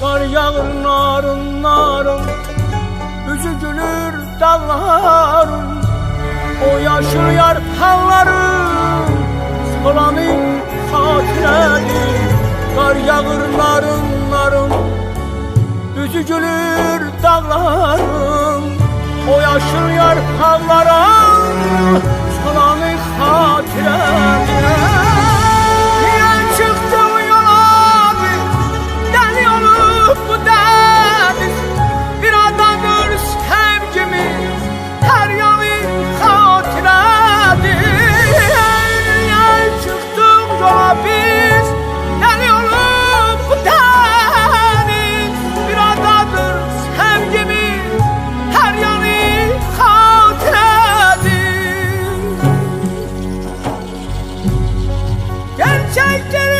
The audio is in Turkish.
Kar yağır narın narın Yüzü gülür dağların O yaşıl yar halların Solanı hatiredir Kar yağır narın narın Yüzü gülür dağların O yaşıl yar halların Can shelter